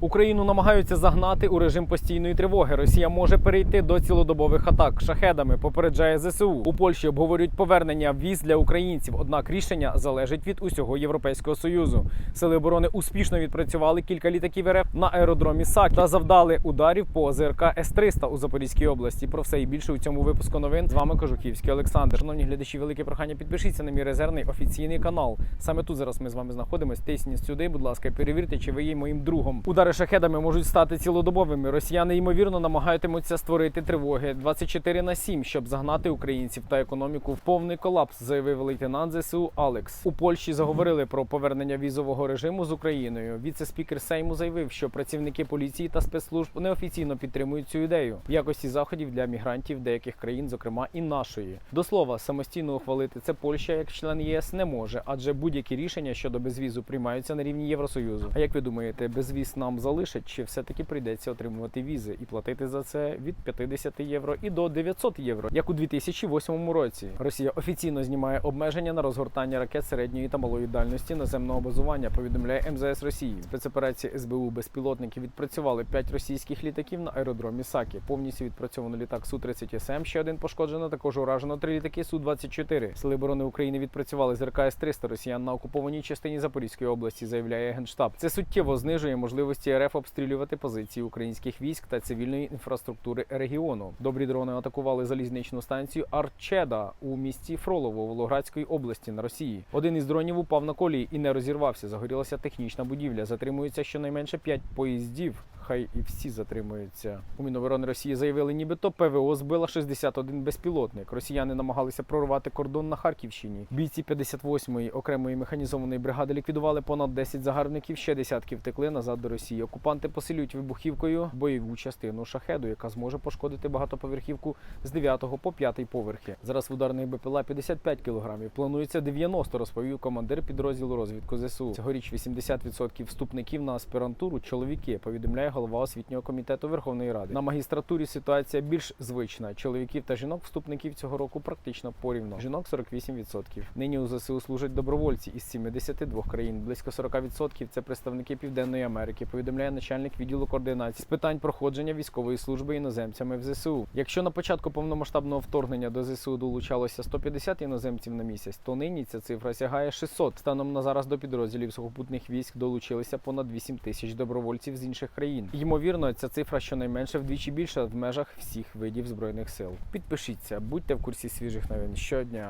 Україну намагаються загнати у режим постійної тривоги. Росія може перейти до цілодобових атак шахедами. Попереджає ЗСУ. У Польщі обговорюють повернення віз для українців. Однак рішення залежить від усього Європейського союзу. Сили оборони успішно відпрацювали кілька літаків РФ на аеродромі САК та завдали ударів по ЗРК С-300 у Запорізькій області. Про все і більше у цьому випуску новин з вами Кожухівський Олександр. Шановні глядачі, велике прохання підпишіться на мій резервний офіційний канал. Саме тут зараз ми з вами знаходимося. Тисніть сюди, будь ласка, перевірте, чи ви є моїм другом. Удари шахедами можуть стати цілодобовими. Росіяни ймовірно намагатимуться створити тривоги 24 на 7, щоб загнати українців та економіку в повний колапс, заявив лейтенант ЗСУ Алекс. У Польщі заговорили про повернення візового режиму з Україною. Віце-спікер Сейму заявив, що працівники поліції та спецслужб неофіційно підтримують цю ідею в якості заходів для мігрантів деяких країн, зокрема і нашої. До слова, самостійно ухвалити це Польща як член ЄС не може, адже будь-які рішення щодо безвізу приймаються на рівні Євросоюзу. А як ви думаєте, безвіз нам залишать, чи все-таки прийдеться отримувати візи і платити за це від 50 євро і до 900 євро, як у 2008 році? Росія офіційно знімає обмеження на розгортання ракет середньої та малої дальності наземного базування. Повідомляє МЗС Росії. Спецоперації СБУ безпілотники відпрацювали 5 російських літаків на аеродромі Сакі. Повністю відпрацьовано літак Су 30 СМ. Ще один пошкоджено. Також уражено три літаки Су 24 Сили оборони України відпрацювали з РК С-300 росіян на окупованій частині Запорізької області. Заявляє генштаб. Це суттєво знижує можливості РФ обстрілювати позиції українських військ та цивільної інфраструктури регіону. Добрі дрони атакували залізничну станцію Арчеда у місті Фролово Волгоградської області на Росії. Один із дронів упав на колії і не розірвався. Загорілася технічна будівля. Затримується щонайменше 5 поїздів. Хай і всі затримуються. У Міноборони Росії заявили, нібито ПВО збила 61 безпілотник. Росіяни намагалися прорвати кордон на Харківщині. Бійці 58-ї окремої механізованої бригади ліквідували понад 10 загарбників. Ще десятки втекли назад до Росії. Окупанти посилюють вибухівкою бойову частину шахеду, яка зможе пошкодити багатоповерхівку з 9 по 5 поверхи. Зараз в ударних БПЛА 55 кілограмів. Планується 90, розповів командир підрозділу розвідку ЗСУ. Цьогоріч 80% вступників на аспірантуру чоловіки. Повідомляє голова освітнього комітету Верховної Ради. На магістратурі ситуація більш звична. Чоловіків та жінок вступників цього року практично порівно. Жінок 48%. Нині у ЗСУ служать добровольці із 72 країн. Близько 40% це представники Південної Америки. Повідомляє начальник відділу координації з питань проходження військової служби іноземцями в ЗСУ. Якщо на початку повномасштабного вторгнення до ЗСУ долучалося 150 іноземців на місяць, то нині ця цифра сягає 600. Станом на зараз до підрозділів сухопутних військ долучилися понад 8 тисяч добровольців з інших країн. Ймовірно, ця цифра щонайменше вдвічі більша в межах всіх видів збройних сил. Підпишіться, будьте в курсі свіжих новин щодня.